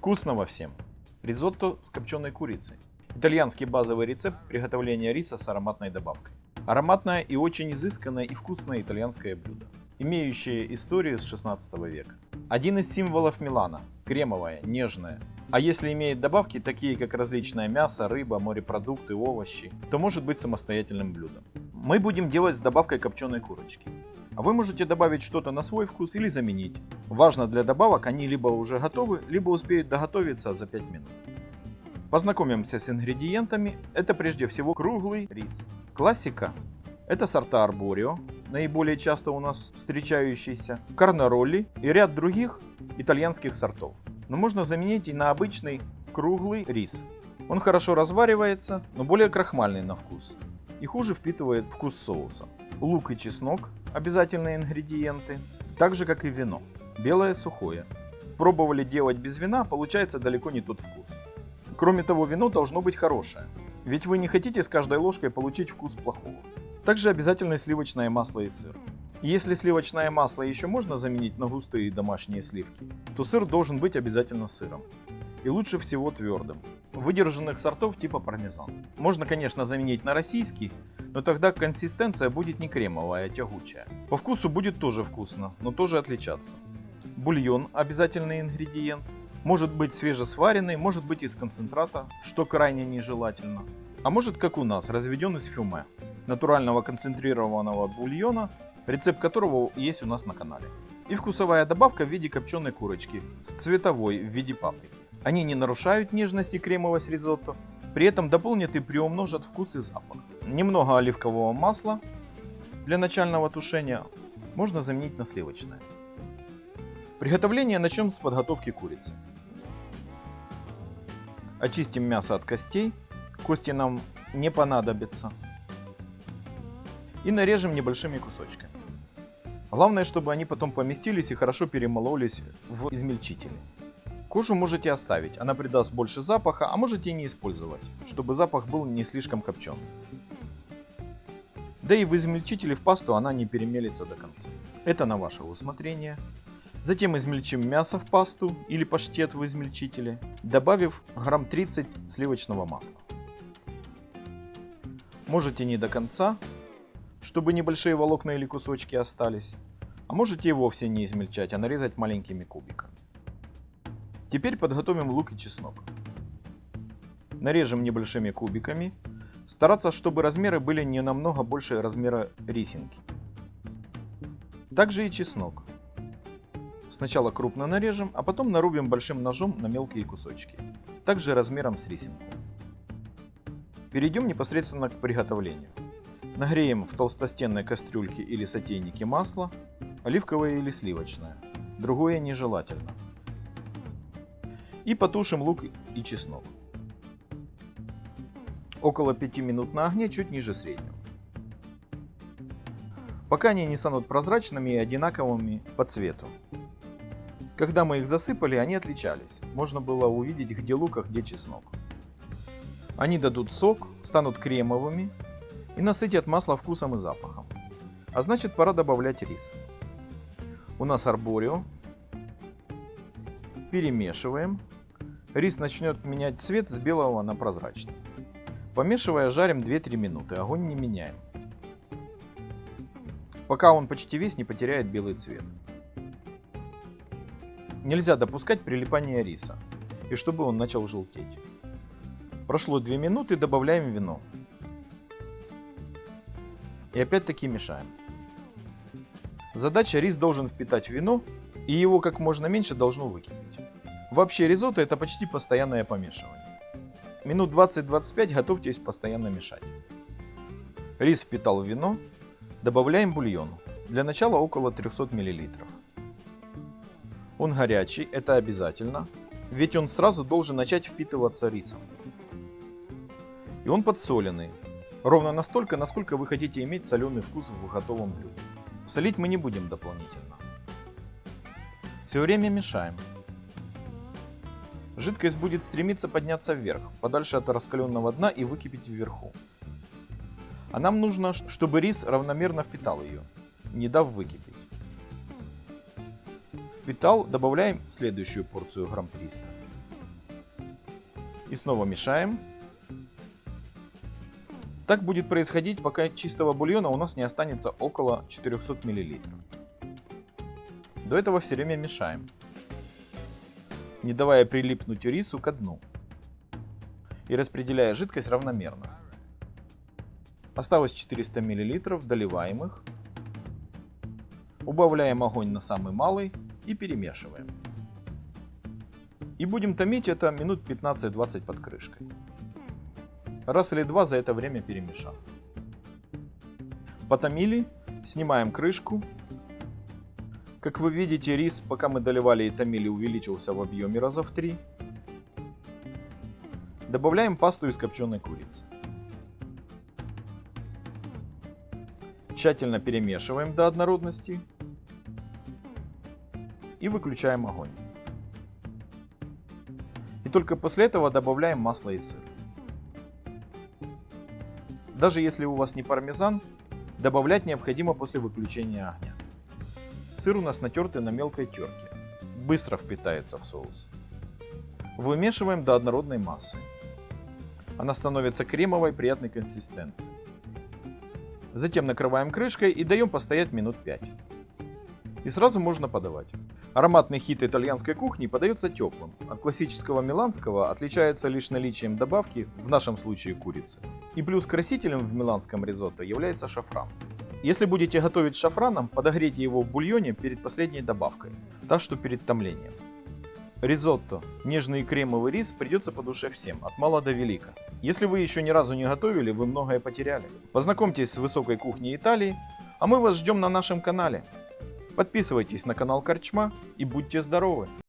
Вкусного всем! Ризотто с копченой курицей. Итальянский базовый рецепт приготовления риса с ароматной добавкой. Ароматное и очень изысканное и вкусное итальянское блюдо, имеющее историю с 16 века. Один из символов Милана – кремовое, нежное. А если имеет добавки, такие как различное мясо, рыба, морепродукты, овощи, то может быть самостоятельным блюдом. Мы будем делать с добавкой копченой курочки. А вы можете добавить что-то на свой вкус или заменить. Важно для добавок, они либо уже готовы, либо успеют доготовиться за 5 минут. Познакомимся с ингредиентами. Это прежде всего круглый рис. Классика – это сорта арборио, наиболее часто у нас встречающиеся, карнаролли и ряд других итальянских сортов. Но можно заменить и на обычный круглый рис. Он хорошо разваривается, но более крахмальный на вкус и хуже впитывает вкус соуса. Лук и чеснок – обязательные ингредиенты, так же как и вино. Белое сухое. Пробовали делать без вина, получается далеко не тот вкус. Кроме того, вино должно быть хорошее, ведь вы не хотите с каждой ложкой получить вкус плохого. Также обязательно сливочное масло и сыр. Если сливочное масло еще можно заменить на густые домашние сливки, то сыр должен быть обязательно сыром. И лучше всего твердым. Выдержанных сортов типа пармезан. Можно, конечно, заменить на российский, но тогда консистенция будет не кремовая, а тягучая. По вкусу будет тоже вкусно, но тоже отличаться. Бульон – обязательный ингредиент. Может быть свежесваренный, может быть из концентрата, что крайне нежелательно. А может как у нас, разведен из фюме, натурального концентрированного бульона, рецепт которого есть у нас на канале. И вкусовая добавка в виде копченой курочки с цветовой в виде паприки. Они не нарушают нежности кремового ризотто, при этом дополнят и приумножат вкус и запах. Немного оливкового масла для начального тушения можно заменить на сливочное. Приготовление начнем с подготовки курицы. Очистим мясо от костей, кости нам не понадобятся. И нарежем небольшими кусочками. Главное, чтобы они потом поместились и хорошо перемололись в измельчителе. Кожу можете оставить, она придаст больше запаха, а можете и не использовать, чтобы запах был не слишком копченый. Да и в измельчителе в пасту она не перемелится до конца. Это на ваше усмотрение. Затем измельчим мясо в пасту или паштет в измельчителе, добавив грамм 30 сливочного масла. Можете не до конца, чтобы небольшие волокна или кусочки остались, а можете и вовсе не измельчать, а нарезать маленькими кубиками. Теперь подготовим лук и чеснок. Нарежем небольшими кубиками. Стараться, чтобы размеры были не намного больше размера рисинки. Также и чеснок. Сначала крупно нарежем, а потом нарубим большим ножом на мелкие кусочки. Также размером с рисинку. Перейдем непосредственно к приготовлению. Нагреем в толстостенной кастрюльке или сотейнике масло, оливковое или сливочное. Другое нежелательно и потушим лук и чеснок. Около 5 минут на огне, чуть ниже среднего. Пока они не станут прозрачными и одинаковыми по цвету. Когда мы их засыпали, они отличались. Можно было увидеть, где лук, а где чеснок. Они дадут сок, станут кремовыми и насытят масло вкусом и запахом. А значит пора добавлять рис. У нас арборио. Перемешиваем. Рис начнет менять цвет с белого на прозрачный. Помешивая, жарим 2-3 минуты, огонь не меняем. Пока он почти весь не потеряет белый цвет. Нельзя допускать прилипания риса, и чтобы он начал желтеть. Прошло 2 минуты, добавляем вино. И опять-таки мешаем. Задача рис должен впитать вино, и его как можно меньше должно выкипеть. Вообще ризотто это почти постоянное помешивание. Минут 20-25 готовьтесь постоянно мешать. Рис впитал вино. Добавляем бульон. Для начала около 300 мл. Он горячий, это обязательно, ведь он сразу должен начать впитываться рисом. И он подсоленный, ровно настолько, насколько вы хотите иметь соленый вкус в готовом блюде. Солить мы не будем дополнительно. Все время мешаем. Жидкость будет стремиться подняться вверх, подальше от раскаленного дна и выкипеть вверху. А нам нужно, чтобы рис равномерно впитал ее, не дав выкипеть. Впитал, добавляем следующую порцию грамм 300. И снова мешаем. Так будет происходить, пока чистого бульона у нас не останется около 400 мл. До этого все время мешаем, не давая прилипнуть рису к дну и распределяя жидкость равномерно. Осталось 400 мл, доливаем их, убавляем огонь на самый малый и перемешиваем. И будем томить это минут 15-20 под крышкой. Раз или два за это время перемешав. Потомили, снимаем крышку. Как вы видите, рис, пока мы доливали и томили, увеличился в объеме раза в 3. Добавляем пасту из копченой курицы. Тщательно перемешиваем до однородности и выключаем огонь. И только после этого добавляем масло и сыр. Даже если у вас не пармезан, добавлять необходимо после выключения огня. Сыр у нас натертый на мелкой терке. Быстро впитается в соус. Вымешиваем до однородной массы. Она становится кремовой приятной консистенции. Затем накрываем крышкой и даем постоять минут 5. И сразу можно подавать. Ароматный хит итальянской кухни подается теплым. От классического миланского отличается лишь наличием добавки, в нашем случае курицы. И плюс красителем в миланском ризотто является шафран. Если будете готовить с шафраном, подогрейте его в бульоне перед последней добавкой, так что перед томлением. Ризотто, нежный кремовый рис придется по душе всем, от мала до велика. Если вы еще ни разу не готовили, вы многое потеряли. Познакомьтесь с высокой кухней Италии, а мы вас ждем на нашем канале. Подписывайтесь на канал Корчма и будьте здоровы!